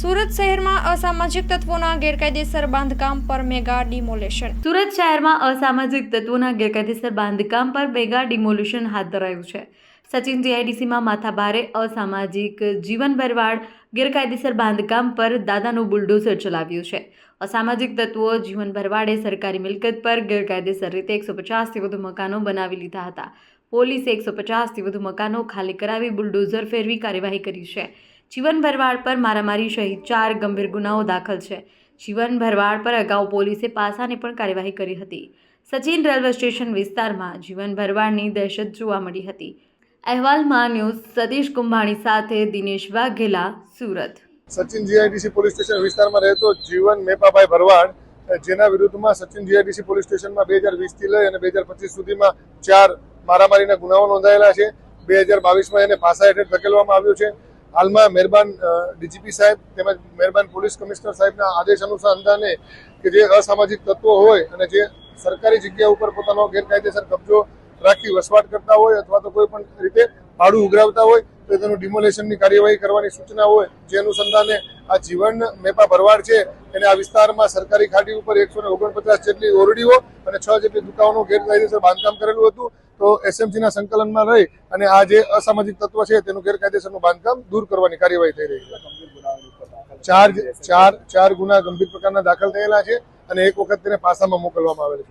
સુરત શહેરમાં અસામાજિક તત્વોના ગેરકાયદેસર બાંધકામ પર મેગા ડિમોલેશન. સુરત શહેરમાં અસામાજિક તત્વોના ગેરકાયદેસર બાંધકામ પર મેગા ડિમોલ્યુશન હાથ ધરાયું છે. સચિન જીઆઈડીસીમાં માથાભારે અસામાજિક જીવન ભરવાડ ગેરકાયદેસર બાંધકામ પર દાદાનું બુલડોઝર ચલાવ્યું છે. અસામાજિક તત્વો જીવન ભરવાડે સરકારી મિલકત પર ગેરકાયદેસર રીતે એકસો પચાસથી વધુ મકાનો બનાવી લીધા હતા. પોલીસે એકસો પચાસથી વધુ મકાનો ખાલી કરાવી બુલડોઝર ફેરવી કાર્યવાહી કરી છે. જીવન ભરવાડ પર મારામારી સહિત ચાર ગંભીર ગુનાઓ દાખલ છે. જીવન ભરવાડ પર અગાઉ પોલીસે પાસાની પણ કાર્યવાહી કરી હતી. સચિન રેલવે સ્ટેશન વિસ્તારમાં જીવન ભરવાડની દહેશત જોવા મળી હતી. અહેવાલમાં ન્યૂઝ, સતીશ કુંભાણી સાથે Dinesh Vaghela, Surat. Sachin GIDC police station વિસ્તારમાં રહેતો જીવન મેપાભાઈ ભરવાડ જેના વિરુદ્ધમાં સચિન જીઆઈડીસી પોલીસ સ્ટેશનમાં બે હજાર વીસથી લઈ અને બે હજાર પચીસ સુધીમાં ચાર મારામારીના ગુનાઓ નોંધાયેલા છે. બે હજાર બાવીસમાં એને પાસા હેઠળ ધકેલવામાં આવ્યો છે. હાલમાં મહેરબાન ડીજીપી સાહેબ તેમજ મહેરબાન પોલીસ કમિશનર સાહેબના આદેશ અનુસંધાને કે જે અસામાજિક તત્વો હોય અને જે સરકારી જગ્યા ઉપર પોતાનો ગેરકાયદેસર કબજો રાખી વસવાટ કરતા હોય અથવા તો કોઈ પણ રીતે ભાડું ઉઘરાવતા હોય, તો તેનું ડિમોલેશનની કાર્યવાહી કરવાની સૂચના હોય, જે અનુસંધાને આ જીવન મેપા ભરવાડ છે એને આ વિસ્તારમાં સરકારી ખાડી ઉપર એકસો ઓગણપચાસ જેટલી ઓરડીઓ અને છ જેટલી દુકાનો ગેરકાયદેસર બાંધકામ કરેલું હતું. તો એસએમસીના સંકલનમાં રહી અને આ જે અસામાજિક તત્વ છે તેનું ગેરકાયદેસરનું બાંધકામ દૂર કરવાની કાર્યવાહી થઈ રહી છે. ચાર ચાર ચાર ગુના ગંભીર પ્રકારના દાખલ થયેલા છે અને એક વખત તેને પાસામાં મોકલવામાં આવેલ છે.